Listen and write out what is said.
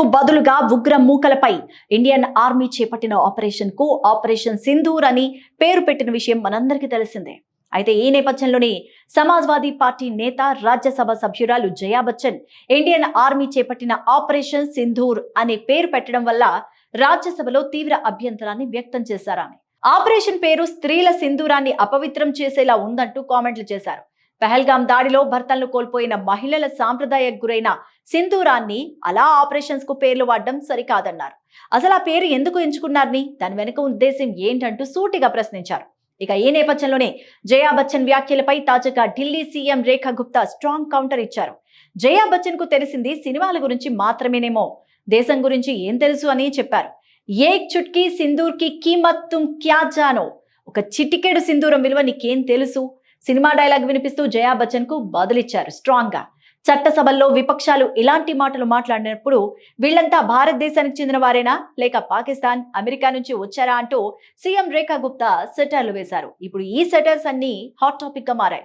కు బదులుగా ఉగ్ర మూకలపై ఇండియన్ ఆర్మీ చేపట్టిన ఆపరేషన్కు ఆపరేషన్ సింధూర్ అని పేరు పెట్టిన విషయం మనందరికీ తెలిసిందే. అయితే ఈ నేపథ్యంలోనే సమాజ్వాదీ పార్టీ నేత రాజ్యసభ సభ్యురాలు జయా బచ్చన్ ఇండియన్ ఆర్మీ చేపట్టిన ఆపరేషన్ సింధూర్ అనే పేరు పెట్టడం వల్ల రాజ్యసభలో తీవ్ర అభ్యంతరాన్ని వ్యక్తం చేశారని. ఆపరేషన్ పేరు స్త్రీల సింధూరాన్ని అపవిత్రం చేసేలా ఉందంటూ కామెంట్లు చేశారు. పెహల్గాం దాడిలో భర్తలను కోల్పోయిన మహిళల సాంప్రదాయ గురైన సింధూరాన్ని అలా ఆపరేషన్స్కు పేర్లు వాడడం సరికాదన్నారు. అసలు ఆ పేరు ఎందుకు ఎంచుకున్నారని? దాని వెనుక ఉద్దేశం ఏంటంటూ సూటిగా ప్రశ్నించారు. ఇక ఈ నేపథ్యంలోనే జయా బచ్చన్ వ్యాఖ్యలపై తాజాగా Delhi CM Rekha Gupta strong counter ఇచ్చారు. జయా బచ్చన్కు తెలిసింది సినిమాల గురించి మాత్రమేనేమో దేశం గురించి ఏం తెలుసు అని చెప్పారు. ఏ చుట్కీ సింధూర్కి కీమత్ తుమ్ క్యా జానో? ఒక చిటికెడు సింధూరం విలువ నీకేం తెలుసు? సినిమా డైలాగ్ వినిపిస్తూ జయా బచ్చన్కు బదులిచ్చారు స్ట్రాంగ్గా చట్టసభల్లో విపక్షాలు ఇలాంటి మాటలు మాట్లాడినప్పుడు వీళ్ళంతా భారతదేశానికి చెందిన వారేనా? లేక పాకిస్తాన్ అమెరికా నుంచి వచ్చారా? అంటూ సీఎం రేఖా గుప్తా సెటర్లు వేశారు. ఇప్పుడు ఈ సెటర్స్ అన్ని హాట్ టాపిక్గా మారాయి.